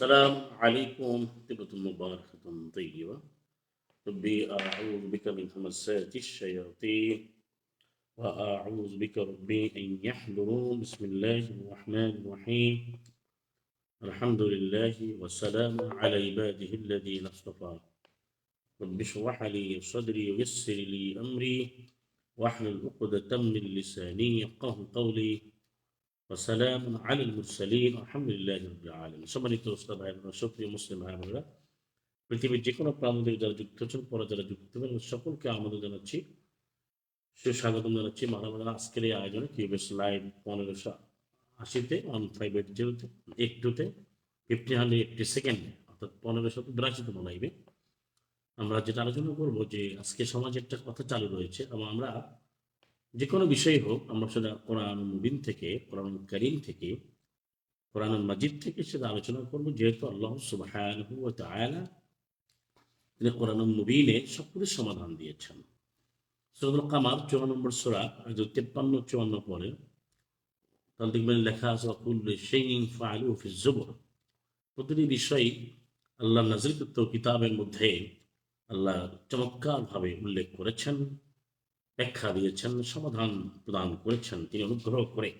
السلام عليكم. طيبة مباركة طيبة. ربي أعوذ بك من همسات الشياطين وأعوذ بك ربي أن يحضرون بسم الله الرحمن الرحيم. الحمد لله والسلام على عباده الذين اصطفى. رب اشرح لي صدري ويسر لي أمري واحلل عقدة من لساني يفقه قولي. ওসালাম আলুল মুরসালিম আলহামদুলিল্লাহ আলম সম্মানিত ওস্তাদ ভাই বোনেরা সক্রিয় মুসলিম ভাই বোনেরা পৃথিবীর যে কোনো প্রান্তিক যারা যুক্ত আছেন পরে যারা যুক্ত হবেন সকলকে আমাদের জানাচ্ছি। সুস্বাগতম জানাচ্ছি। মানবরা আজকের এই আয়োজনে কিউবেস লাইভ পনেরোশো আশিতে ওয়ান ফাইভ এইট জিরোতে একটুতে ফিফটি হান্ড্রেড এইটটি সেকেন্ডে অর্থাৎ পনেরোশো বিরাশিতম লাইভে আমরা যেটা আলোচনা করব যে, আজকে সমাজে একটা কথা চালু রয়েছে এবং আমরা যে কোনো বিষয় হোক, আমরা সেটা কোরআন মুবিন থেকে, কোরআন করিম থেকে, কোরআন মাজিদ থেকে সেটা আলোচনা করব। যেহেতু আল্লাহ তাআলা তিনি কোরআন মুবিনে কিছুর সমাধান দিয়েছেন। সূরাতুল কামার 54 নম্বর সূরা 53 54 পরে তাহলে দেখবেন লেখা আছে কুল্লু শাইইন ফাআলুহু ফি যুবর। প্রতিটি বিষয় আল্লাহ নাজিলকৃত কিতাবের মধ্যে আল্লাহ চমৎকারভাবে উল্লেখ করেছেন। ব্যাখ্যা দিয়েছেন, সমাধান প্রদান করেছেন, তিনি অনুগ্রহ করে।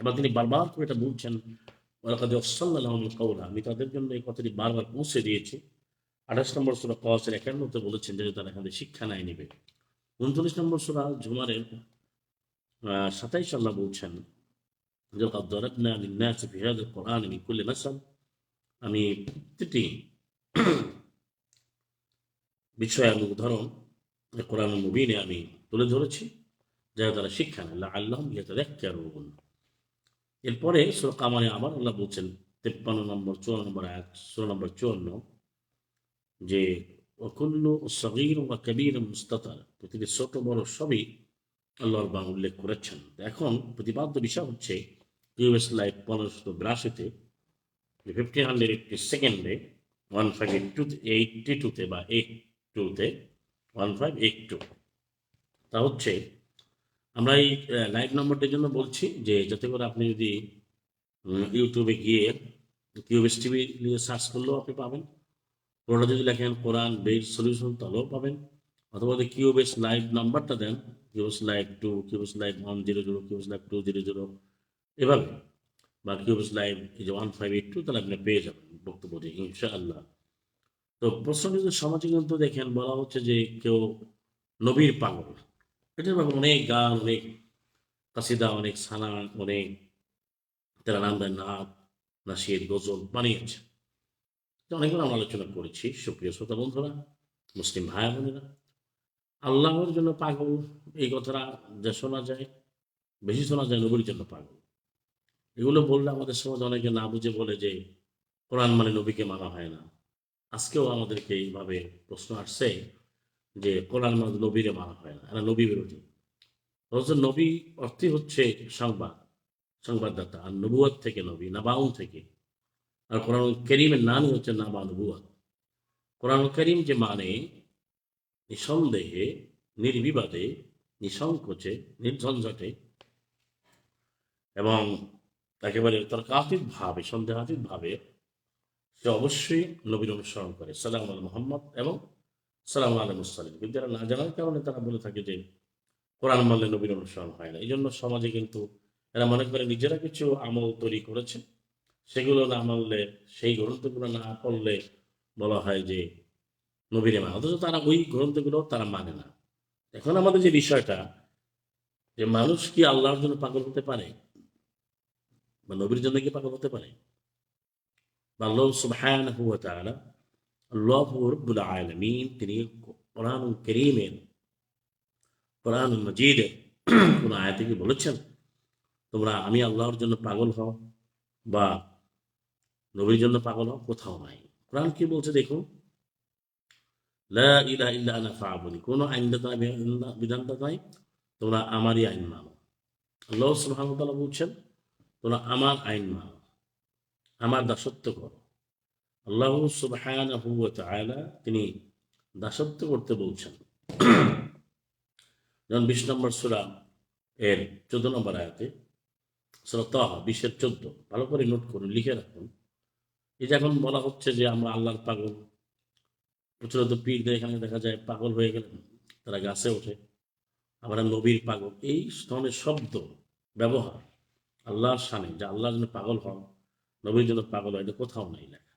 এবং তিনি বারবার করে এটা বলছেন আমি তাদের জন্য এই কথাটি বারবার পৌঁছে দিয়েছি। আঠাশ নম্বর সুরা কওয়াসের একান্নতে বলেছেন যে তারা এখানে শিক্ষা নেয় নেবে। উনচল্লিশ নম্বর সুরা ঝুমারের সাতাইশ আল্লাহ বলছেন আমি প্রতিটি বিষয়ে আমি উদাহরণ কোরআন মুবিনে আমি তুলে ধরেছি, যারা তারা শিক্ষা নেয় আল্লাহ ইয়াতাযাক্কারুন। এরপরে সূরা আবার আল্লাহ বলছেন, তেপ্পান্ন নম্বর, চুয়ান্ন নম্বর এক ষোলো নম্বর চুয়ান্ন, যে অকুল্লু সগীর বা কবির মুস্তাতার। প্রতিটি ছোট, বড় সবই আল্লাহর বাং উল্লেখ করেছেন। এখন প্রতিপাদ্য বিষয় হচ্ছে ইউএস লাইভ পনেরোশো বিরাশিতে ফিফটিন হান্ড্রেড এইটটি সেকেন্ডে one five eight two eighty টুতে বা এইট টুতে ওয়ান ফাইভ এইট টু তা হচ্ছে, আমরা এই লাইভ নম্বরটার জন্য বলছি যে, যাতে করে আপনি যদি ইউটিউবে গিয়ে কিউবেস টিভি নিয়ে সার্চ করলেও আপনি পাবেন। কোনটা যদি লেখেন কোরআন বেস সলিউশন, তাহলেও পাবেন। অথবা যদি কিউবেস লাইভ নাম্বারটা দেন Cubase live two Cubase live one zero zero Cubase live two zero zero এভাবে, বা কিউবেস লাইভ যে ওয়ান ফাইভ এইট টু তাহলে আপনি পেয়ে যাবেন বক্তব্যটি ইনশাআল্লাহ। তো প্রশ্ন কিন্তু সমাজে কিন্তু দেখেন, বলা হচ্ছে যে কেউ নবীর পাগল। এটার ব্যাপারে অনেক গান, অনেক কাসিদা অনেক সানা অনেক তারা নান্দার নাথ নাসির গজল বানিয়েছে। অনেকগুলো আমরা আলোচনা করেছি। সুপ্রিয় শ্রোতা বন্ধুরা, মুসলিম ভাই বোনেরা, আল্লাহর জন্য পাগল, এই কথাটা যে শোনা যায়, বেশি শোনা যায় নবীর জন্য পাগল। এগুলো বললে আমাদের সমাজে অনেকে না বুঝে বলে যে কোরআন মানে নবীকে মানা হয় না। আজকেও আমাদেরকে এইভাবে প্রশ্ন আসছে যে কোরআন মানে নবীরে মানা হয় না, এরা নবী বিরোধী। অথচ নবী অর্থই হচ্ছে সংবাদ, সংবাদদাতা, আর নবুয়াত থেকে নবী, নাবাউন থেকে। আর কোরআন করিমের নামই হচ্ছে নাবা নবুয়াত কোরআন করিম যে মানে নিঃসন্দেহে, নির্বিবাদে, নিঃসংকোচে, নির্ঝঞ্ঝটে, এবং একেবারে তর্কাতীত ভাবে সন্দেহাতীত ভাবে সে অবশ্যই নবীর অনুসরণ করে। সালাম মোহাম্মদ এবং সালাম আল কিন্তু যারা না জানার কারণে তারা বলে থাকে যে, কোরআন মানলে নবীর অনুসরণ হয় না। এই জন্য সমাজে কিন্তু এরা মনে করে নিজেরা কিছু আমল তৈরি করেছে। সেগুলো না মানলে, সেই গ্রন্থগুলো না পড়লে বলা হয় যে, নবীরে মানে অথচ তারা ওই গ্রন্থগুলো তারা মানে না। এখন আমাদের যে বিষয়টা, যে মানুষ কি আল্লাহর জন্য পাগল হতে পারে? বা নবীর জন্য কি পাগল হতে পারে? বা আল্লাহ সুবহানাহু ওয়া তাআলা আল্লাহ রব্বুল আলামিন তিনি কোরআন করিমের কোরআন মজিদের কোন আয়াতে কি বলেছেন? তোমরা আমি আল্লাহর জন্য পাগল হও বা নবীর জন্য পাগল হও কোথাও নাই। কোরআন কি বলছে দেখুন লা ইলাহা ইল্লা আনা ফাআবুনি কোনো আইনদাতা বিধানদাতা নাই। তোমরা আমারই আইন মানো। আল্লাহ সুবহানাহু ওয়া বলছেন, তোমরা আমার আইন মানো। আমার দাসত্ব করো। আল্লাহ তাআলা তিনি দাসত্ব করতে বলছেন। যেমন বিশ নম্বর সূরা এর চোদ্দ নম্বর আয়াতে সূরা তাহা বিশের চোদ্দ, ভালো করে নোট করুন লিখে রাখুন। এই যে এখন বলা হচ্ছে যে আমরা আল্লাহর পাগল, প্রচলিত পীরদের এখানে দেখা যায় পাগল হয়ে গেলেন, তারা গাছে ওঠে, আবার নবীর পাগল, এই ধরনের শব্দ, ব্যবহার আল্লাহর সানে যে আল্লাহর জন্য পাগল হন, নবীর জন্য পাগল হয়, এটা কোথাও নাই লেখা।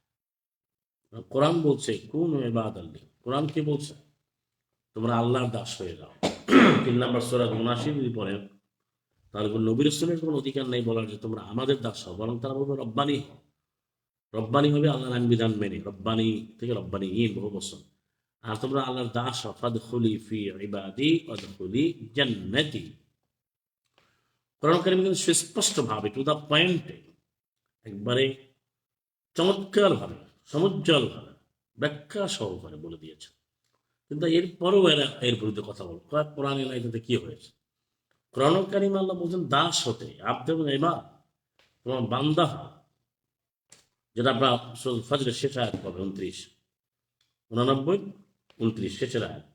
কোরআন বলছে, কোন এবাদ আল্লাহ কোরআন কি বলছে? তোমরা আল্লাহর দাস হয়ে যাও। তিন নম্বর সোরা মুনাসির যদি পড়েন তার উপর নবীর রসুলের কোনো অধিকার নেই বলার যে তোমরা আমাদের দাস হও, বরং তারা বলবে রব্বানি হও। রব্বানি হবে আল্লাহর আইন বিধান মেনে, রব্বানি থেকে রব্বানি ইন বহু বছর। আর তোমরা আল্লাহর দাস হও, ফাদখুলি ফি ইবাদি, ওয়াদখুলি জান্নাতি। কোরআন কারিম কিন্তু সুস্পষ্ট ভাবে টু দ্য পয়েন্টে একবারে চমৎকার সমুজ্জ্বল ভাবে, ব্যাখ্যা সহকারে বলে দিয়েছে কিন্তু এরপরেও এরা এর বিরুদ্ধে কথা বল। কোরআন এলাইতে কি হয়েছে? কোরআন কারিম আল্লাহ বলছেন, দাস হতে, আব্দ এবার তোমার বান্দা যেটা আমরা ফজরের শেষ আয়াত পাবে, উনত্রিশ। উনানব্বই, উনত্রিশ, শেষের আয়াত।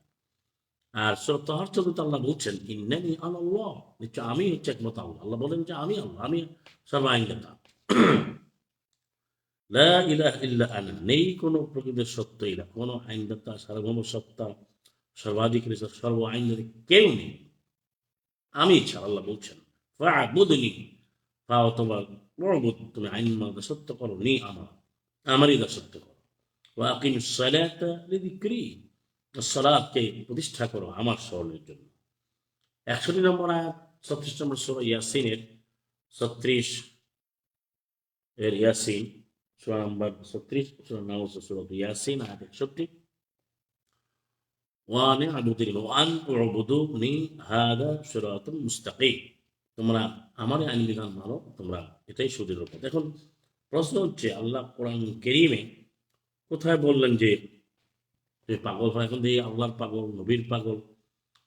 আর সুরত হরচতুত আল্লাহ বলছেন, ইন্নানি আল্লাহ নিশ্চয় আমি হচ্ছে একমত আল্লাহ। আল্লাহ বলেন যে আমি আল্লাহ, আমি সর্বাঙ্গতা। আনা নেই কোনো প্রকৃত সত্য ইলা কোনো আইনদাতা সার্বভৌম সত্তা সর্বাধিকারী সর্ব আইনদাতা কেউ নেই। আমি ছাড়া আল্লাহ বলছেন, ফাবুদনি পাও তোমার বড় তুমি আইন মানতে সত্য করো, নি আমার, আমারই দাসত্ব করো। ওয়াকিম সালাতা লিযিকরি, সালাতকে প্রতিষ্ঠা করো আমার স্মরণের জন্য। একষট্টি নম্বর আয়াত, ছত্রিশ নম্বর ষোলো ইয়াসিনের, ছত্রিশ এর ইয়াসিন সুরা নম্বর ছত্রিশ সুরত একষট্টি ওয়ানে ওয়ান উবুদুনি হাদা সিরাতুল মুস্তাকিম তোমরা আমার আইন বিধান মানো, তোমরা এটাই পথ এখন প্রশ্ন হচ্ছে, আল্লাহ কোরআন কেরিমে কোথায় বললেন যে পাগল হয় এখন দিয়ে আল্লাহর পাগল, নবীর পাগল,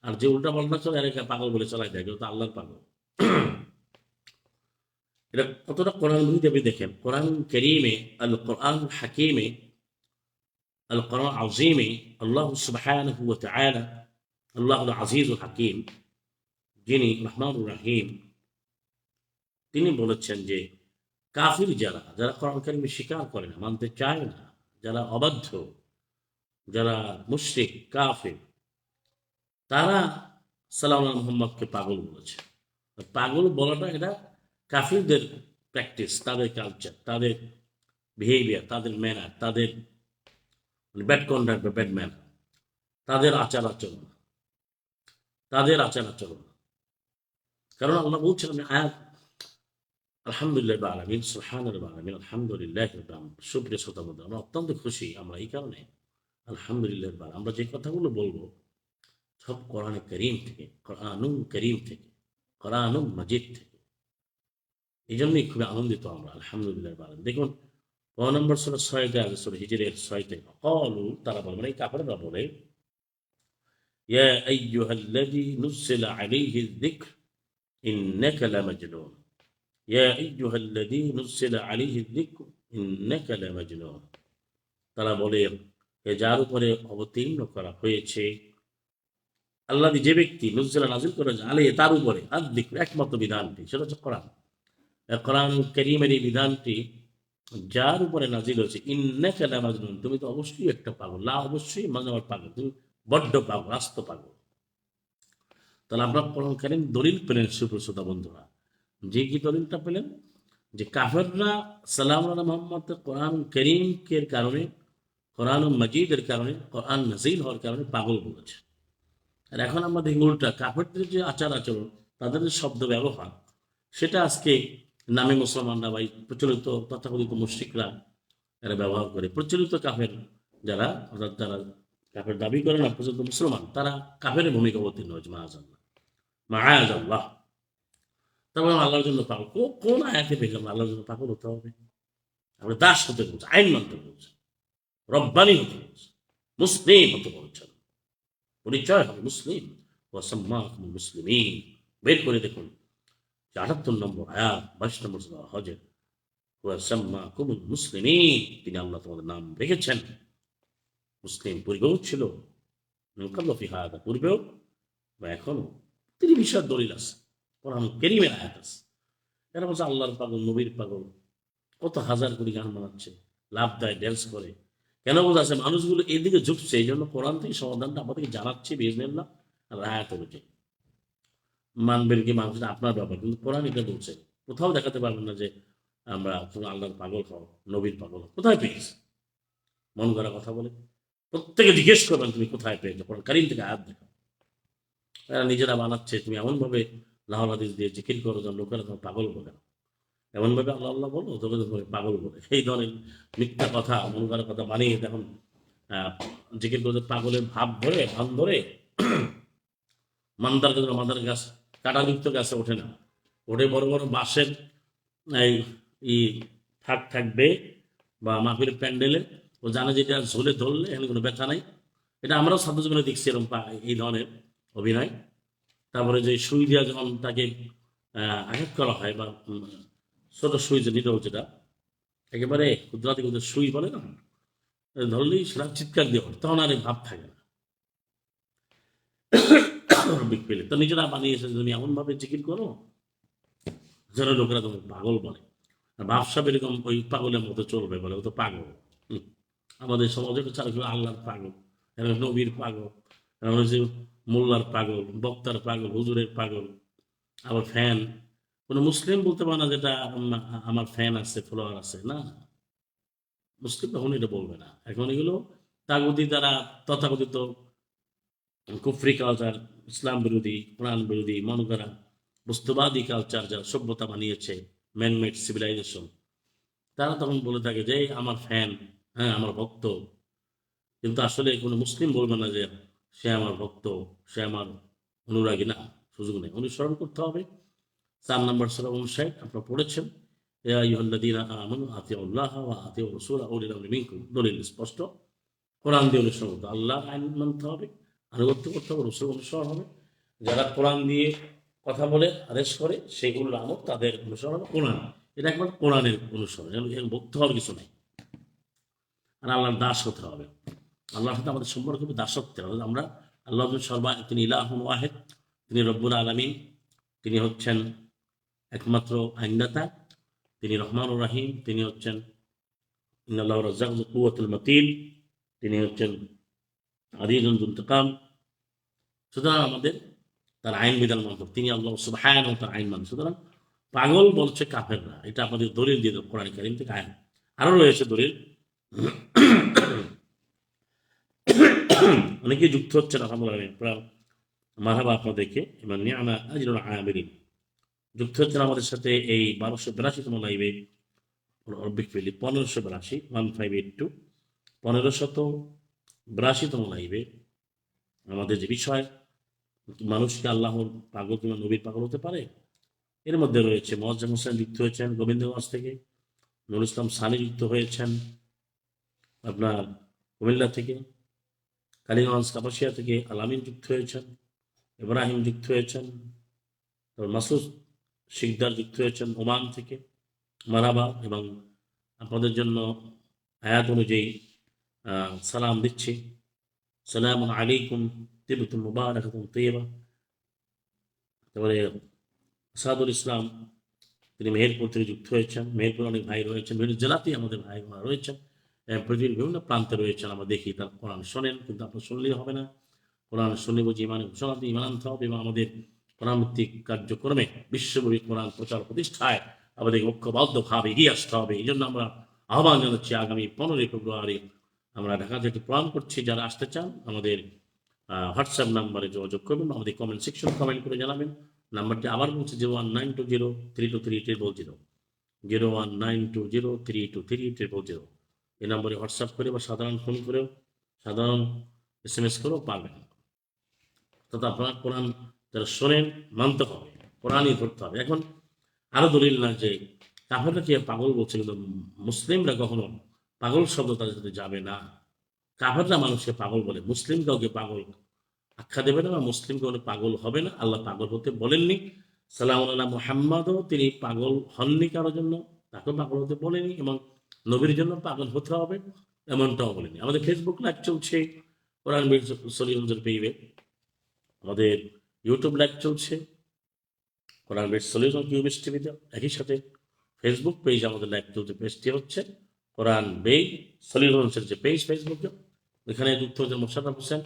আর যে উল্টা পাল্টা চলে এলাকা পাগল বলে চালাই যায়, কিন্তু আল্লাহর পাগল। এটা কতটা কোরআন হিসেবে দেখেন? কোরআন করিমে আল কোরআন হাকিমে আল কোরআন আজিমে আল্লাহ তাআলা, আল্লাহ আজিজুল হাকিম, যিনি রহমানুর রাহিম, তিনি বলেছেন যে কাফির যারা যারা কোরআন কারিমে স্বীকার করে না, মানতে চায় না, যারা অবাধ্য, যারা মুশরিক, কাফির, তারা সালাম মোহাম্মদকে পাগল বলেছে। পাগল বলাটা এটা কাফিরদের প্র্যাকটিস তাদের কালচার তাদের বিহেভিয়ার তাদের ম্যানার তাদের ব্যাড কন্ডাক্ট বা ব্যাড ম্যানার তাদের আচার আচরণ, তাদের আচার আচরণ। কারণ আল্লাহ বলছেন আমি আয়াত, আলহামদুলিল্লাহ বা আলমিন সুহান আলমিন, আলহামদুলিল্লাহ সুপ্রিয় শ্রোতা বন্ধু আমরা অত্যন্ত খুশি আমরা এই কারণে, আলহামদুলিল্লাহ বা আমরা যে কথাগুলো বলব, সব কোরআনে করিম থেকে কোরআনুম করিম থেকে কোরআনুম মজিদ থেকে এই জন্যই খুবই আনন্দিত আমরা, আলহামদুলিল্লাহ বলেন দেখুন, ক নম্বর ষোলো ছয়তে আছে ষোলো হিজরের ছয়তে কলু, তারা বলে মানে এই কাপড়রা বলে, ইয়া আইয়ুহাল্লাযী নুসিলা আলাইহি যিকর, ইন্নাকা লামাজনুন। ইয়া আইয়ুহাল্লাযী নুসিলা আলাইহি যিকর, ইন্নাকা লামাজনুন। তারা বলে, এ যার উপরে অবতীর্ণ করা হয়েছে, আল্লাহ যে ব্যক্তি নুসিলা নাজিল করেছে আলাইহি, তার উপরে আর একমাত্র বিধানটি, সেটা হচ্ছে কোরআন করিমের এই বিধানটি যার উপরে নাজিল হয়েছে। ইন্নাকা লামাজনুন, তুমি তো অবশ্যই একটা পাগল। লা অবশ্যই আমার পাগল, তুমি বড্ড পাগল, আস্ত পাগল। তাহলে আপনার কোরআন কারিম দলিল পেলেন সুপ্রসুতা বন্ধুরা। যে কি দলিলটা পেলেন? যে কাফেররা সালাম আল্লাহ মোহাম্মদ কোরআন করিমকে কারণে, কোরআন মজিদের কারণে, কোরআন নাজিল হওয়ার কারণে পাগল বলেছে। আর এখন আমরা দেখি উল্টা, কাফেরদের যে আচার আচরণ, তাদের শব্দ ব্যবহার, সেটা আজকে নামে মুসলমানরা বা প্রচলিত তথাকথিত মুশ্রিকরা এরা ব্যবহার করে। প্রচলিত কাফের যারা, অর্থাৎ যারা কাফের দাবি করে না, প্রচলিত মুসলমান, তারা কাফের ভূমিকা অবতীর্ণ হয়েছে মাহাজাল্লাহ মাহাজাল্লাহ তারপর আল্লাহর জন্য পাগল কোন আয়াতে পেলাম আল্লাহর জন্য পাগল হতে হবে। আমরা দাস হতে বলছে আইন মানতে বলছে রব্বানি হতে বলছে মুসলিম হতে বলছেন, পরিচয় হবে মুসলিম। ওয়াসাম্মাকুম মুসলিমিন। বের করে দেখুন যে নম্বর আয়াত, বাইশ নম্বর হজের। মুসলিমিন, তিনি আল্লাহ তোমাদের নাম রেখেছেন। মুসলিম পূর্বেও ছিল পূর্বেও, বা এখনও তিনি বিষয়ের দলিল আছে, কোরআন কেরিমের আয়াত আছে। এরা বলছে আল্লাহর পাগল, নবীর পাগল, কত হাজার কোটি গান বানাচ্ছে, লাভ দেয় ড্যান্স করে। কেন বোঝাচ্ছে মানুষগুলো এদিকে ঝুঁকছে, এই জন্য কোরআন থেকে সমাধানটা আমাদেরকে জানাচ্ছে বিজনেল্লা রায়াত অনুযায়ী। মানবেন কি মানুষ আপনার ব্যাপার। কিন্তু কোরআন এটা বলছে। কোথাও দেখাতে পারবেন না যে আমরা আল্লাহর পাগল হও নবীর পাগল হও। কোথায় পেয়েছি মন করা কথা বলে। প্রত্যেকে জিজ্ঞেস করবেন তুমি কোথায় পেয়েছ কোরআন কারিম থেকে আয়াত দেখো এরা নিজেরা বানাচ্ছে তুমি এমনভাবে লাহল হাদিস দিয়ে জিকির করো যেন লোকেরা তোমার পাগল বলে না। এমনভাবে আল্লাহ আল্লাহ বলো তোকে তোমাকে পাগল বলে সেই ধরনের মিথ্যা কথা মন করার কথা বানিয়ে আহ, জিকির করতে পাগলের ভাব ধরে ভান ধরে মান্দার গাছ মান্দার গাছ কাটাযুক্ত গাছে ওঠে না। ওঠে বড় বড় বাঁশের এই ই থাক থাকবে বা মাফির প্যান্ডেলে। ও জানে যে এটা ঝোলে ধরলে এখানে কোনো ব্যথা নাই। এটা আমরাও ছাত্র জীবনে দেখছি এরকম এই ধরনের অভিনয়। তারপরে যে সুই দিয়া যখন তাকে আঘাত করা হয় বা ছোট সুই যে নিরো যেটা একেবারে ক্ষুদ্রাতি ক্ষুদ্র সুই বলে না ধরলেই সেটা চিৎকার দিয়ে তখন আর ভাব থাকে না। বিগ পেলে তো নিজেরা বানিয়েছে তুমি এমনভাবে জিকির করো যেন লোকেরা তোমাকে পাগল বলে। আর বাপসাপ এরকম ওই পাগলের মতো চলবে বলে, ও তো পাগল। আমাদের সমাজে ছিল আল্লাহর পাগল নবীর পাগল, এরকম হচ্ছে মোল্লার পাগল, বক্তার পাগল, হুজুরের পাগল, আবার ফ্যান। কোনো মুসলিম বলতে পারে না যেটা আমার ফ্যান আছে, ফলোয়ার আছে, না। মুসলিম তখন এটা বলবে না। এখন এগুলো তাগুদি দ্বারা তথাকথিত কুফরি কালচার ইসলাম বিরোধী, কোরআন বিরোধী, মনে করা বস্তুবাদী কালচার যারা সভ্যতা বানিয়েছে ম্যানমেড সিভিলাইজেশন তারা তখন বলে থাকে যে আমার ফ্যান হ্যাঁ আমার ভক্ত। কিন্তু আসলে কোনো মুসলিম বলবে না যে, সে আমার ভক্ত, সে আমার অনুরাগী। না, সুযোগ নেই। অনুসরণ করতে হবে। চার নম্বর সুরা অনুসায় আপনারা পড়েছেন। আতিউল্লাহ ওয়া আতিউর রাসূল দলিল স্পষ্ট। কোরআন দিয়ে অনুসরণ করতে হবে। আল্লাহর আইন মানতে হবে। আনুগত্য করতে হবে, রসুল অনুসরণ হবে। যারা কোরআন দিয়ে কথা বলে, আদেশ করে, সেগুলোর আমল তাদের অনুসরণ হবে। কোরআন, এটা একবার কোরআনের অনুসরণ। এর ভক্ত হওয়ার কিছু নেই। আর আল্লাহর দাস হতে হবে। আল্লাহর সাথে আমাদের সম্পর্ক হবে, দাসত্বের। আমরা আল্লাহ সর্বা, তিনি ইলাহুন ওয়াহেদ, তিনি রব্বুল আলমিন, তিনি হচ্ছেন একমাত্র আইনদাতা, তিনি রহমানুর রাহিম, তিনি হচ্ছেন ইন্নাল্লাহ রাজ্জাক কুয়াতুল মতিন তিনি হচ্ছেন আদিজুল ইন্তকাম সুতরাং আমাদের তার আইন বিধান মানতে তিনি আল্লাহ সুবহান তার আইন মান সুতরাং পাগল বলছে কাফেররা। এটা আমাদের দলিল দিয়ে দেবো কোরআন কারিম থেকে আইন আরও রয়েছে দলিল। অনেকে যুক্ত হচ্ছে আপনারা মারহাবা আপনাদেরকে। এবং নিয়ামা আজরুল আমিরিন। যুক্ত হচ্ছেন আমাদের সাথে এই বারোশো বিরাশিতম লাইভে। অরবিক পনেরোশো বিরাশি ওয়ান ফাইভ এইট টু পনেরোশত বিরাশিতম লাইভে আমাদের যে বিষয় মানুষকে আল্লাহর পাগল কিংবা নবীর পাগল হতে পারে? এর মধ্যে রয়েছে মজ্জাম হোসেন যুক্ত হয়েছেন, গোবিন্দগঞ্জ থেকে। নুরুল ইসলাম সানি যুক্ত হয়েছেন আপনার কুমিল্লা থেকে। কালীগঞ্জ, কাপাসিয়া থেকে আলামিন যুক্ত হয়েছেন, ইব্রাহিম যুক্ত হয়েছেন মাসুদ শিকদার যুক্ত হয়েছেন ওমান থেকে, মারাবা এবং আপনাদের জন্য আয়াত অনুযায়ী সালাম দিচ্ছি। সালাম আলাইকুম তৈবা তারপরে সাদুল ইসলাম, তিনি মেহেরপুর থেকে যুক্ত হয়েছেন। মেহেরপুর অনেক ভাই রয়েছেন, বিভিন্ন জেলাতেই আমাদের ভাই রয়েছেন। পৃথিবীর বিভিন্ন প্রান্তে রয়েছেন। আমরা দেখি, তার কোরআন শোনেন, কিন্তু আপনার শুনলেই হবে না। কোরআন শুনে বুঝি ইমানে ঘোষণাতে ইমান আনতে হবে এবং আমাদের কোরআন ভিত্তিক কার্যক্রমে বিশ্বব্যাপী কোরআন প্রচার প্রতিষ্ঠায় আমাদের ঐক্যবদ্ধভাবে এগিয়ে আসতে হবে। এই জন্য আমরা আহ্বান জানাচ্ছি আগামী পনেরোই ফেব্রুয়ারি আমরা ঢাকা থেকে প্রোগ্রাম করছি যারা আসতে চান, আমাদের হোয়াটসঅ্যাপ নাম্বারে যোগাযোগ করবেন, আমাদের কমেন্ট সেকশন কমেন্ট করে জানাবেন। নাম্বারটি আবার বলছি zero one nine two zero three two three triple zero zero one nine two zero three two three triple zero এই নম্বরে হোয়াটসঅ্যাপ করে বা সাধারণ ফোন করেও, সাধারণ এস এম এস করেও পারবেন। তথা আপনার কোরআন যারা শোনেন, মানতে হবে, কোরআনই ধরতে হবে। এখন আরও দলিল না যে কাফেররা কি পাগল বলছে কিন্তু মুসলিমরা কখনো পাগল শব্দ তাদের সাথে যাবে না। কাফেররা মানুষকে পাগল বলে, মুসলিম কাউকে পাগল আখ্যা দেবে না বা মুসলিম কোনো পাগল হবে না। আল্লাহ পাগল হতে বলেননি। সালাম আল্লাহ মোহাম্মদও তিনি পাগল হননি কারোর জন্য, তাকেও পাগল হতে বলেনি এবং নবীর জন্য পাগল হতে হবে এমনটাও বলেনি। আমাদের ফেসবুক লাইভ চলছে, কোরআন সলিমদের পেইবে। আমাদের ইউটিউব লাইভ চলছে, কোরআন বেড সলিউশন টিভিতে একই সাথে ফেসবুক পেজ আমাদের লাইভ চলছে, পেজটি হচ্ছে কোরআন বেই, সলিল হোসেন যে পেজ ফেসবুকে এখানে যুক্ত হচ্ছেন মোশারফ হোসেন।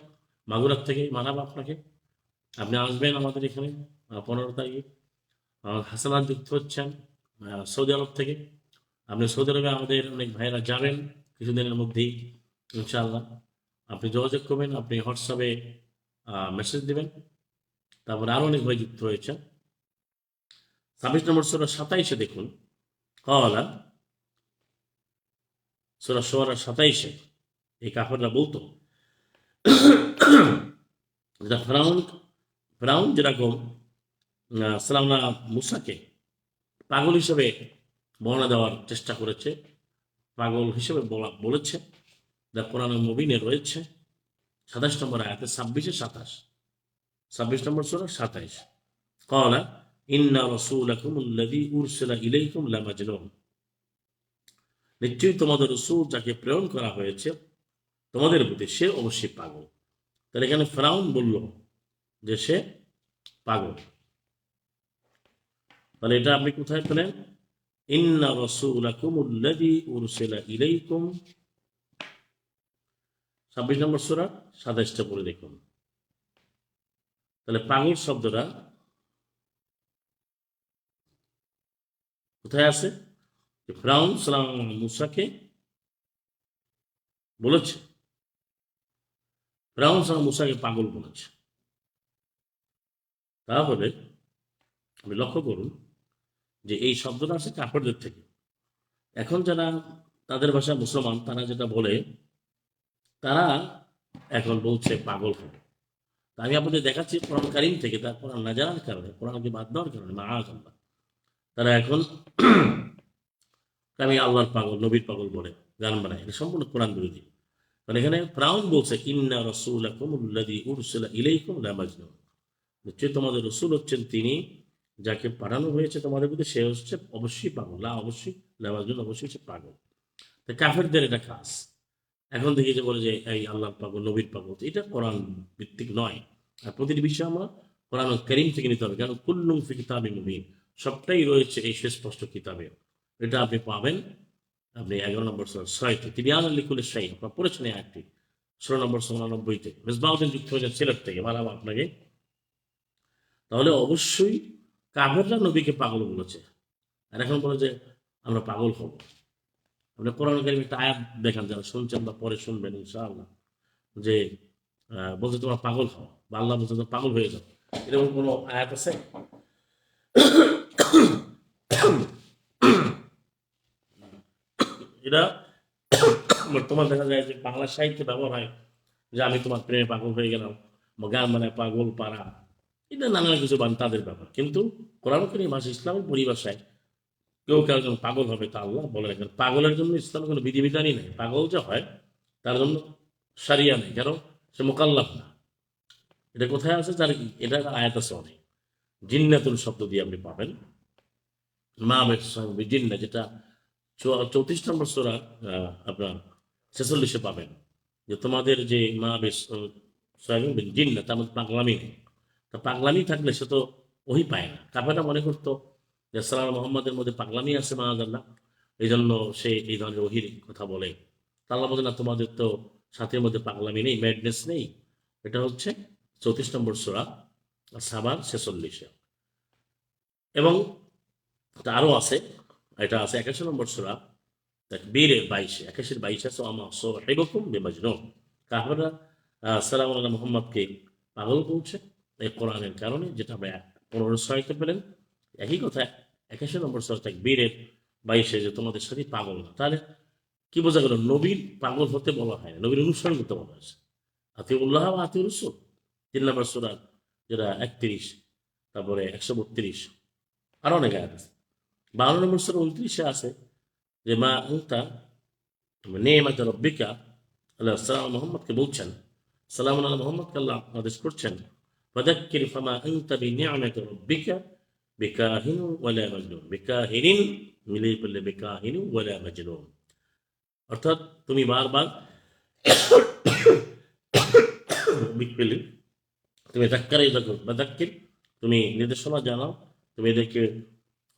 মাগুরার থেকে মানাব আপনাকে। আপনি আসবেন আমাদের এখানে পনেরো তারিখে। হাসানাত যুক্ত হচ্ছেন সৌদি আরব থেকে। আপনি সৌদি আরবে আমাদের অনেক ভাইয়েরা যাবেন কিছুদিনের মধ্যেই, ইনশাআল্লাহ। আপনি যোগাযোগ করবেন, আপনি হোয়াটসঅ্যাপে মেসেজ দেবেন। তারপরে আরও অনেক ভাই যুক্ত হয়েছে ছাব্বিশ নম্বর সাতাইশে দেখুন। কলা সোরা সোয়ারা সাতাইশে, এই কাফেররা বলতো যেটা ফেরাউন ফেরাউন যেরকম সালামনা মুসাকে পাগল হিসেবে বর্ণনা দেওয়ার চেষ্টা করেছে, পাগল হিসেবে বলা, বলেছে, যা কোরআন মুবিনে রয়েছে, সাতাশ নম্বর আয়াতে, ছাব্বিশে সাতাশ, ছাব্বিশ নম্বর সোরা সাতাইশ। কলা ইন্না রসুলাকুম উল্লাদি উরসিলা ইলাইকুম লামাজনুন। নিশ্চয়ই তোমাদের রসুল যাকে প্রেরণ করা হয়েছে, তোমাদের প্রতি সে অবশ্যই পাগল। তাহলে এখানে ফেরাউন বলল যে সে পাগল। তাহলে এটা আপনি কোথায় পেলেন? ইন্না রসুলাকুম উল্লাদি উরসিলা ইলাইকুম। ছাব্বিশ নম্বর সোরা, সাতাইশটা পড়ে দেখুন। তাহলে পাগল শব্দটা কোথায় আছে? যে ফ্রাউন সালাম মুসাকে বলেছে। ফ্রাউন সালাম মুসাকে পাগল বলেছে। তাহলে আপনি লক্ষ্য করুন যে এই শব্দটা আছে কাপড়দের থেকে। এখন যারা তাদের ভাষা মুসলমান, তারা যেটা বলে, তারা এখন বলছে পাগল হবে আমি আপনাদের দেখাচ্ছি কোরআন কারিম থেকে, তার কোরআন না জানার কারণে, কোরআনকে বাদ দেওয়ার কারণে মা তারা এখন আমি আল্লাহর পাগল, নবীর পাগল বলে গান বানায় এটা সম্পূর্ণ কোরআন বিরোধী। মানে এখানে ফ্রাউন বলছে, ইন্না রসুলাকুম উল্লাদি উরসুলা ইলাইকুম লা মাজনুন। নিশ্চয়ই তোমাদের রসুল হচ্ছেন তিনি, যাকে পাঠানো হয়েছে তোমাদের প্রতি সে হচ্ছে অবশ্যই পাগল। লা, অবশ্যই লামাজনুন অবশ্যই হচ্ছে পাগল। তো কাফেরদের এটা কাজ এখন দেখি যে বলে যে, এই আল্লাহ পাগল, নবীর পাগল। এটা কোরআন ভিত্তিক নয়। আর প্রতিটি বিষয় আমরা কোরআন করিম থেকে নিতে হবে। কারণ কুল্লুম ফি কিতাবি মুবিন, সবটাই রয়েছে এই সুস্পষ্ট কিতাবে। এটা আপনি পাবেন। আপনি এগারো নম্বর ছয়তে তিবিয়ান লিখুল শাহী আপনার পড়েছেন একটি ষোলো নম্বর সোনানব্বইতে মেজবাউদ্দিন যুক্ত হয়েছে সিলেট থেকে মারাম আপনাকে। তাহলে অবশ্যই কাভেররা নবীকে পাগল বলেছে। আর এখন বলে যে, আমরা পাগল হব। আপনি কোরআন কারিম একটা আয়াত দেখান, যারা শুনছেন বা পরে শুনবেন, ইনশাআল্লাহ। যে বলছে তোমরা পাগল হও বা আল্লাহ বলছে তোমরা পাগল হয়ে যাও। এরকম কোনো আয়াত আছে? এটা বর্তমান দেখা যায় যে বাংলা সাহিত্যে ব্যবহার হয় যে আমি তোমার প্রেমে পাগল হয়ে গেলাম গান মানে পাগল পাড়া এটা নানা কিছু বান তাদের ব্যাপার। কিন্তু কোরআন করিম ভাষা ইসলামের পরিভাষায় কেউ কারও জন্য পাগল হবে তা আল্লাহ বলে রাখেন। পাগলের জন্য ইসলামের কোনো বিধিবিধানই নেই। পাগল যে হয়, তার জন্য সারিয়া নেই, কেন? সে মোকাল্লাফ না। এটা কোথায় আছে? যার এটা আয়াত আছে অনেক। জিন্নাতুল শব্দ দিয়ে আপনি পাবেন। মা বেশ জিন্না যেটা চৌত্রিশ নম্বর সোরা আপনার ছেচল্লিশে পাবেন। যে তোমাদের যে মা বেশ সোয়াবিন জিন্না তার মধ্যে পাগলামি তা পাগলামি থাকলে সে তো ওই পায় না। কাফেরা মনে করতো যে, সালাম মোহাম্মদের মধ্যে পাগলামি আছে মা মাহাজাল্লাহ। এই জন্য সে এই ধরনের ওহির কথা বলে। তা আল্লাহ বলে না, তোমাদের তো সাথের মধ্যে পাগলামি নেই ম্যাডনেস নেই। এটা হচ্ছে চৌত্রিশ নম্বর সোরা, সাবার ছেচল্লিশে। এবং আরও আছে এটা আছে একাশি নম্বর সোরা বীরের বাইশে, একাশির বাইশে আছে আমা সো হেবকুম বেমাজনুন কাহরা সালাম আল্লাহ মোহাম্মদকে পাগল বলছে এই কোরআনের কারণে, যেটা আমরা পনেরো ছয়কে পেলেন। একই কথা, একাশি নম্বর সোরা বীরের বাইশে যে তোমাদের সাথে পাগল না। তাহলে কি বোঝা গেল, নবীর পাগল হতে বলা হয় না, নবীর অনুসরণ করতে বলা হয়েছে। আতিউল্লাহ বা আতি রসুল তিন নম্বর সোরা, যেটা একত্রিশ, তারপরে একশো বত্রিশ, আরও অনেক আয়াত আছে। বারো নম্বর সোরা উনত্রিশে আছে যে মা আংতা নেমাত রব্বিকা আল্লাহ সালাম মোহাম্মদকে বলছেন সালাম আল্লাহ মোহাম্মদকে আল্লাহ আদেশ করছেন فذكر فما أنت بنعمة ربك بكاهن ولا مجنون بكاهن মিলিয়ে পড়লে বেকাহিন ওয়ালা মাজনুন অর্থাৎ তুমি বারবার বিকপিলি তুমি ধাক্কারে বা ধাক্কির তুমি নির্দেশনা জানাও তুমি এদেরকে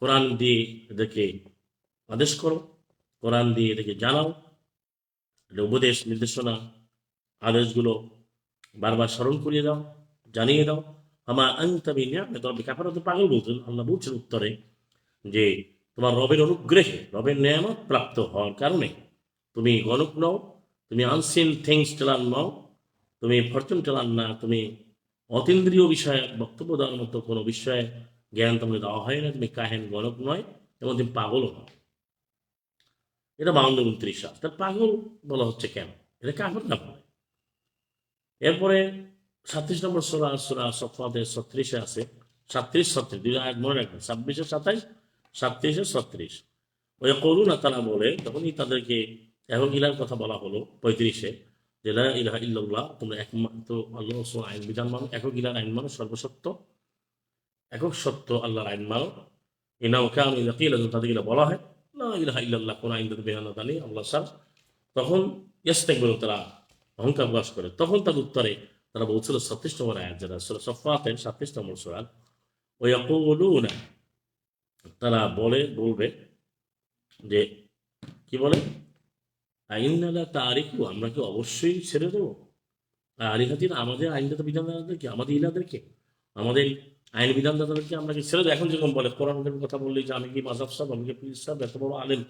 কোরআন দিয়ে এদেরকে আদেশ করো, কোরআন দিয়ে এটাকে জানাও উপদেশ, নির্দেশনা, আদেশগুলো বারবার স্মরণ করিয়ে দাও, জানিয়ে দাও। আমার আংতাবি তবে কাপড় তো পাগল বলছেন, আল্লাহ বলছেন উত্তরে যে তোমার রবের অনুগ্রহে, রবের নিয়ামত প্রাপ্ত হওয়ার কারণে তুমি গণক নও, তুমি আনসিন থিংস টেলার নও, তুমি ফরচুন টেলার না, তুমি অতীন্দ্রিয় বিষয়ে বক্তব্য দেওয়ার মতো কোনো বিষয়ে জ্ঞান তোমাকে দেওয়া হয় না তুমি কাহেন গণক নয়, এবং তুমি পাগলও নয় এটা বাউন্ন উনত্রিশ সাল। তার পাগল বলা হচ্ছে কেন? এটা কাপড় না বলে। এরপরে সাতত্রিশ নম্বর সোলা সোলা সফাতে ছত্রিশে আছে, সাতত্রিশ, ছত্রিশ, দুই আয়াত মনে রাখবেন, ছাব্বিশে সাতাইশ, সাতত্রিশে ছত্রিশ। ওই করুন তারা বলে, তখনই তাদেরকে এখন ইলার কথা বলা হলো পঁয়ত্রিশে, যে লা ইলাহা তোমরা একমাত্র আল্লাহ আইন বিধান মানো, একক ইলার আইন মানো, সর্বসত্য। একক সত্য আল্লাহর আইন মানো। ইনা ওকে আমি ইলাকিল তাদেরকে বলা হয় না ইলাহা ইল্লাল্লাহ, কোন আইন তাদের বেহানা আল্লাহ সার তখন ইয়াস্তেক বেরো তারা অহংকার প্রকাশ করে। তখন তার উত্তরে তারা বলছিল ছত্রিশ নম্বর আয়াত যেটা, সুরা সফাতের সাতত্রিশ নম্বর সুরাত ওই না তারা বলে, বলবে যে, কি বলে? আইনালা তারিখু আমরা কি অবশ্যই ছেড়ে দেবো? আলিহাতির আমাদের আইনদাতা বিধানদাতাদেরকে আমাদের ইলাদেরকে, আমাদের আইন বিধানদাতাদেরকে আমরা কি ছেড়ে এখন যেরকম বলে, কোরআনের কথা বললে যে আমি কি মাজাব সাহেব, আমি কি পীর সাহেব? এত বড় আলেম,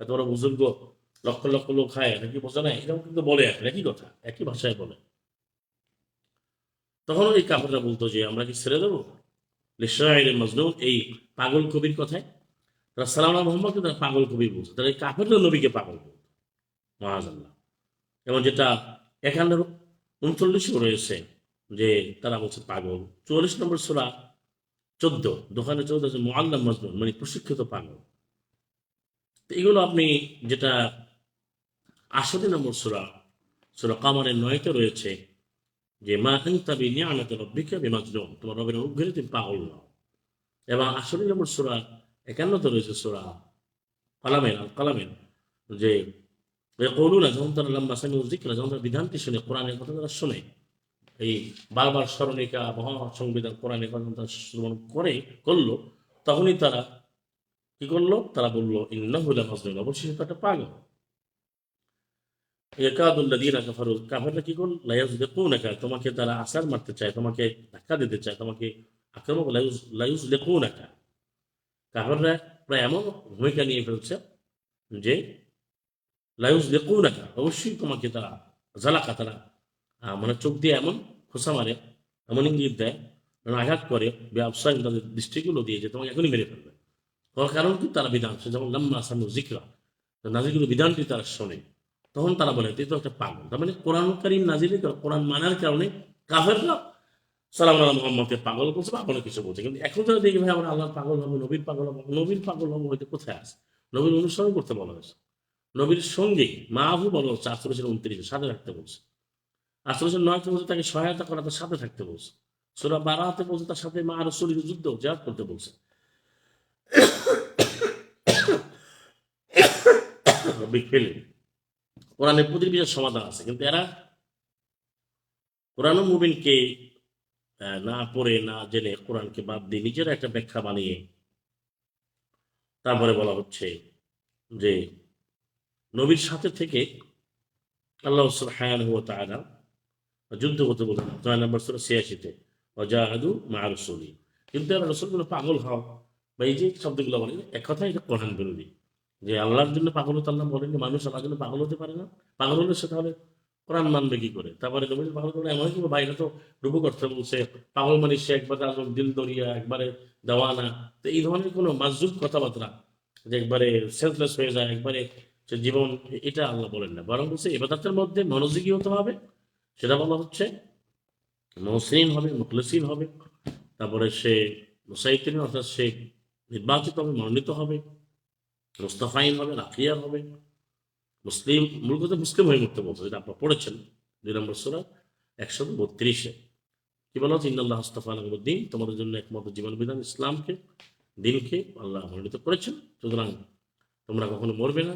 এত বড় বুজুর্গ, লক্ষ লক্ষ লোক খায়, এটা কি বোঝা নাই? এরকম কিন্তু বলে এখন, একই কথা, একই ভাষায় বলে। তখন ওই কাপড়টা বলতো যে, আমরা কি ছেড়ে দেবো? লিসাইল মজনুন, এই পাগল কবির কথায়? তারা সালাম মোহাম্মদকে তারা পাগল কবি বলছে তারা এই কাপড়টা নবীকে পাগল বলতো মহাজাল্লাহ এবং যেটা একান্ন, উনচল্লিশও রয়েছে যে তারা বলছে পাগল। চুয়াল্লিশ নম্বর সোরা চোদ্দ, দোকানে চোদ্দ আছে মোয়াল্লাম মজনুন মানে প্রশিক্ষিত পাগল। তো এগুলো আপনি যেটা আষট্টি নম্বর সুরা সুরা কামারের নয়তে রয়েছে, যে মা আনতাবি নিয়ামত রব্বিকা বিমাজনুন, তোমার রবের অনুগ্রহে তুমি পাগল নাও। এবং আষট্টি নম্বর সুরা একান্নতে রয়েছে সুরা কালামের, আল কালামের, যে না যখন তারা লম্বা সামি জিক্রা যখন তারা বিধানটি শুনে, কোরআনের কথা তারা শোনে এই বারবার স্মরণিকা মহা সংবিধান কোরআনের কথা তারা শ্রবণ করে করল, তখনই তারা কি করল? তারা বলল ইন্নাহুলা মাজনুন অবশ্যই তো একটা পাগল একাদুল্লাদিনা কাফারু কাফাররা কি করল? লাইয়াজ লেকুনাকা তোমাকে তারা আসার মারতে চায়, তোমাকে ধাক্কা দিতে চায়, তোমাকে আক্রমক লাইউজ লাইউজ লেকুনাকা কাফাররা প্রায় এমন ভূমিকা নিয়ে ফেলছে যে লাইউজ লেকুনাকা অবশ্যই তোমাকে তারা, জ্বালাকা তারা মানে চোখ দিয়ে এমন খোসা মারে, এমন ইঙ্গিত দেয় এমন আঘাত করে ব্যবসায় তাদের দৃষ্টিগুলো দিয়ে যে তোমাকে এখনই মেরে ফেলবে। তার কারণ কি? তারা বিধান সে যেমন লাম্মা আসানু জিকরা নাজিগুলো বিধানটি তারা শোনে। তখন তারা বলে, তুই তো একটা পাগল। তার মানে কোরআন কারিম নাজিলে কোরআন মানার কারণে কাফেররা সালাম আল্লাহ মোহাম্মদকে পাগল বলছে বা কোনো কিছু বলছে। কিন্তু এখন যারা দেখি ভাই, আমরা আল্লাহর পাগল হব, নবীর পাগল হব। নবীর পাগল হব হয়তো কোথায় আছে? নবীর অনুসরণ করতে বলা হয়েছে। নবীর সঙ্গে মাহু বলা হচ্ছে আষ্ট্রশের উনত্রিশে, সাথে রাখতে বলছে। আষ্ট্রশের নয়তে বলছে তাকে সহায়তা করা তার সাথে থাকতে বলছে। সোরা বারাতে বলছে তার সাথে মা রসুলির যুদ্ধ, জেহাদ করতে বলছে। রব্বিক ফেলে কোরআনের প্রতিটি বিষয়ের সমাধান আছে, কিন্তু এরা কোরআন মুবিনকে না পড়ে, না জেনে কোরআনকে বাদ দিয়ে নিজেরা একটা ব্যাখ্যা বানিয়ে তারপরে বলা হচ্ছে যে, নবীর সাথে থেকে আল্লাহ সুবহানাহু ওয়া তাআলা যুদ্ধ করতে বলতেন নয় নম্বর সুরা ছিয়াশিতে, অজাহাদু মা রসুলি। কিন্তু এরা রসুলগুলো পাগল হও। বা এই যে শব্দগুলো বলে, এক কথায় এটা কোরআন বিরোধী। যে আল্লাহর জন্য পাগল হতে আল্লাহ বলেনি মানুষ আল্লাহর জন্য পাগল হতে পারে না। পাগল হলে সে তাহলে কোরআন মানবে কি করে? তারপরে নবীর পাগল করে এমন কি বাইরে তো রূপ করতে বলছে, পাগল মানে সে একবারে আসল দিল দরিয়া, একবারে দেওয়ানা। তো এই ধরনের কোনো মাজুব কথাবার্তা যে একবারে সেন্সলেস হয়ে যায়, একবারে জীবন, এটা আল্লাহ বলেন না। বরং বলছে, এবাদাতের মধ্যে মনোযোগী হতে হবে। সেটা বলা হচ্ছে। মহসিন হবে, মুখলসিন হবে, তারপরে সে মুসাইতিন, অর্থাৎ সে নির্বাচিত হবে, মনোনীত হবে, মুস্তাফাইন হবে রাকিয়ার হবে, মুসলিম মূলত মুসলিম হয়ে মরতে বলছে, যেটা আপনারা পড়েছেন, দুই নম্বর সুরা, একশো বত্রিশে। কি বলা হচ্ছে? ইন্দাল্লাহ হস্তফা দিন তোমাদের জন্য একমাত্র জীবন বিধান ইসলামকে, দিনকে আল্লাহ মনোনীত করেছেন। সুতরাং তোমরা কখনো মরবে না।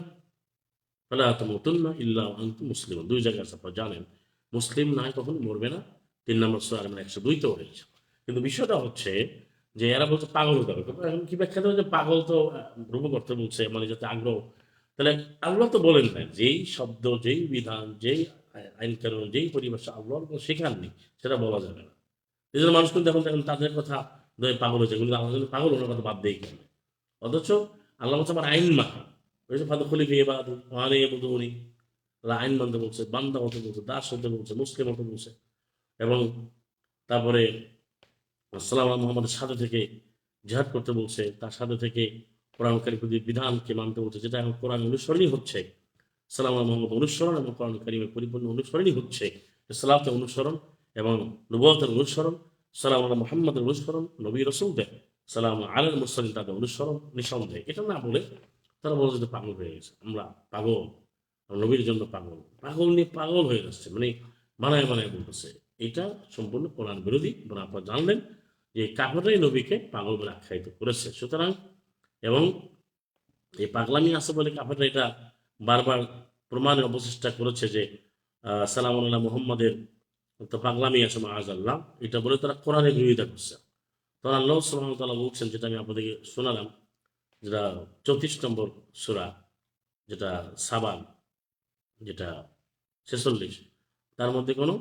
না ইল্লাহ আন্তু মুসলিম দুই জায়গায় আপনারা জানেন। মুসলিম না হয় কখনো, মরবে না। তিন নম্বর সুরা মানে একশো দুইতেও হয়েছে কিন্তু বিষয়টা হচ্ছে যে এরা বলছে পাগল হতে হবে। এখন কি ব্যাখ্যা দেবে যে পাগল তো রূপ করতে বলছে মানে যাতে আগ্রহ। তাহলে আল্লাহ তো বলেন না যেই শব্দ, যেই বিধান, যেই আইন কানুন, যেই পরিভাষা আল্লাহর কোনো শেখাননি সেটা বলা যাবে না। এই জন্য মানুষ কিন্তু এখন দেখেন তাদের কথা পাগল হয়েছে। কিন্তু আল্লাহ পাগল, ওনার কথা বাদ দেই কেন অথচ আল্লাহ হচ্ছে আমার আইন মাখা ওই যে ফাদু খুলি বিয়ে বাদ মানে বুধুনি আল্লাহ আইন মানতে বলছে, বান্দা হতে বলছে, দাস হতে বলছে, মুসলিম হতে বলছে। এবং তারপরে সালাম মোহাম্মদের সাথে থেকে জিহাদ করতে বলছে, তার সাথে থেকে কোরআনকারী বিধানকে মানতে বলছে, যেটা এখন কোরআন অনুসরণই হচ্ছে। সালাম মোহাম্মদ অনুসরণ এবং কোরআন পরিপূর্ণ অনুসরণই হচ্ছে। সালাতের অনুসরণ এবং নবতের অনুসরণ, সালাম আল্লাহ মোহাম্মদের অনুসরণ, নবী রসুলদের, সালাম আলের মুসলিম তাদের অনুসরণ নিঃসন্দেহে। এটা না বলে তারা বলে যে পাগল হয়ে গেছে। আমরা পাগল। নবীর জন্য পাগল। পাগল নিয়ে পাগল হয়ে যাচ্ছে মানে বানায় বানায় বলতেছে। এটা সম্পূর্ণ কোরআন বিরোধী, এবং আপনারা জানলেন যে কাপড়াই নবীকে পাগল বলে আখ্যায়িত করেছে। সুতরাং, এবং এই পাগলামি আছে বলে কাপড়টা এটা বারবার প্রমাণের অবচেষ্টা করেছে যে সালাম আল্লাহ মোহাম্মদের তো পাগলামি আছে মাহাজ আল্লাহ এটা বলে তারা কোরআনের বিরোধিতা করছে। তখন আল্লাহ সালাম তাল্লাহ বলছেন, যেটা আমি আপনাদেরকে শোনালাম, যেটা চৌত্রিশ নম্বর সুরা, যেটা সাবান। যেটা ছেচল্লিশ, তার মধ্যে কোনো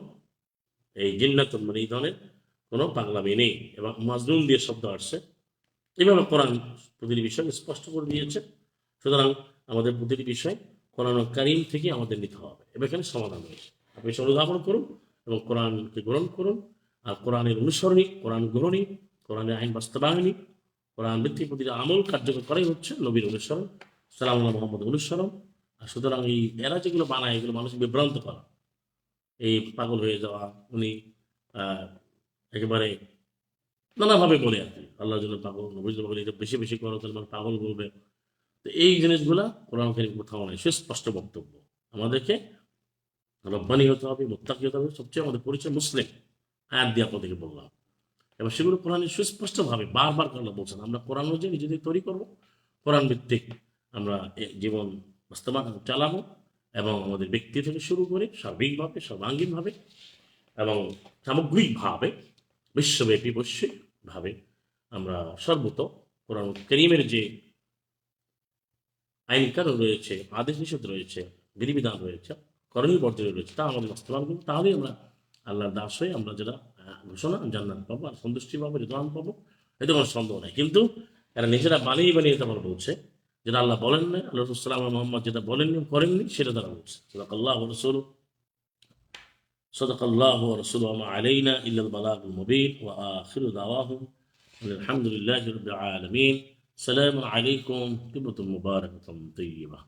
এই জিন্নাত মানে এই ধরনের কোনো পাগলামি নেই এবং মাজনুন দিয়ে শব্দ আসছে। এভাবে কোরআন প্রতিটি বিষয় স্পষ্ট করে দিয়েছে। সুতরাং আমাদের প্রতিটি বিষয় কোরআন কারিম থেকে আমাদের নিতে হবে। এবার এখানে সমাধান হয়েছে। আপনি সে অনুধাবন করুন এবং কোরআনকে গ্রহণ করুন। আর কোরআনের অনুসরণী, কোরআন গ্রহণী, কোরআনের আইন বাস্তবায়নী, কোরআন ভিত্তিক প্রতিটি আমল কার্যকর করাই হচ্ছে নবীর অনুসরণ সালাম মোহাম্মদ অনুসরণ। সুতরাং এই এরা যেগুলো বানায়, এগুলো মানুষ বিভ্রান্ত করা। এই পাগল হয়ে যাওয়া, উনি একেবারে নানাভাবে বলে আর কি, আল্লাহর জন্য পাগল, নবীর জন্য বলে এটা বেশি বেশি করো তাহলে মানে পাগল বলবে। তো এই জিনিসগুলা কোরআন কারিম কোথাও নেই, সুস্পষ্ট বক্তব্য। আমাদেরকে রব্বানি হতে হবে, মোত্তাকি হতে হবে, সবচেয়ে আমাদের পরিচয় মুসলিম। আয়াত দিয়ে আপনাদেরকে বললাম। এবার সেগুলো কোরআনে সুস্পষ্টভাবে বারবার আল্লাহ বলছেন, আমরা কোরআন অনুযায়ী নিজেদের তৈরি করব, কোরআন ভিত্তিক আমরা জীবন বাস্তবায়ন চালাবো এবং আমাদের ব্যক্তি থেকে শুরু করে সার্বিকভাবে সর্বাঙ্গীনভাবে এবং সামগ্রিকভাবে বিশ্বব্যাপী বৈশ্বিকভাবে আমরা সর্বত কোরআন করিমের যে আইন কানুন রয়েছে আদেশ নিষেধ রয়েছে বিধিবিধান রয়েছে করণীয় বর্জনীয় রয়েছে তা আমাদের বাস্তবায়ন করব। তাহলেই আমরা আল্লাহর দাস হয়ে আমরা আহ, ঘোষণা জান্নাত পাবো আর সন্তুষ্টি পাবো রেদান পাবো এতে কোনো সন্দেহ নাই। কিন্তু এরা নিজেরা বানিয়ে বানিয়ে তারপর বলছে যেটা আল্লাহ বলেন না আল্লাহ রসুলাম মোহাম্মদ যেটা বলেননি করেননি সেটা তারা বলছে সদাক আল্লাহ রসুল صدق الله ورسوله وما علينا إلا البلاغ المبين وآخر دعواهم أن الحمد لله رب العالمين سلام عليكم طيبة مباركة طيبة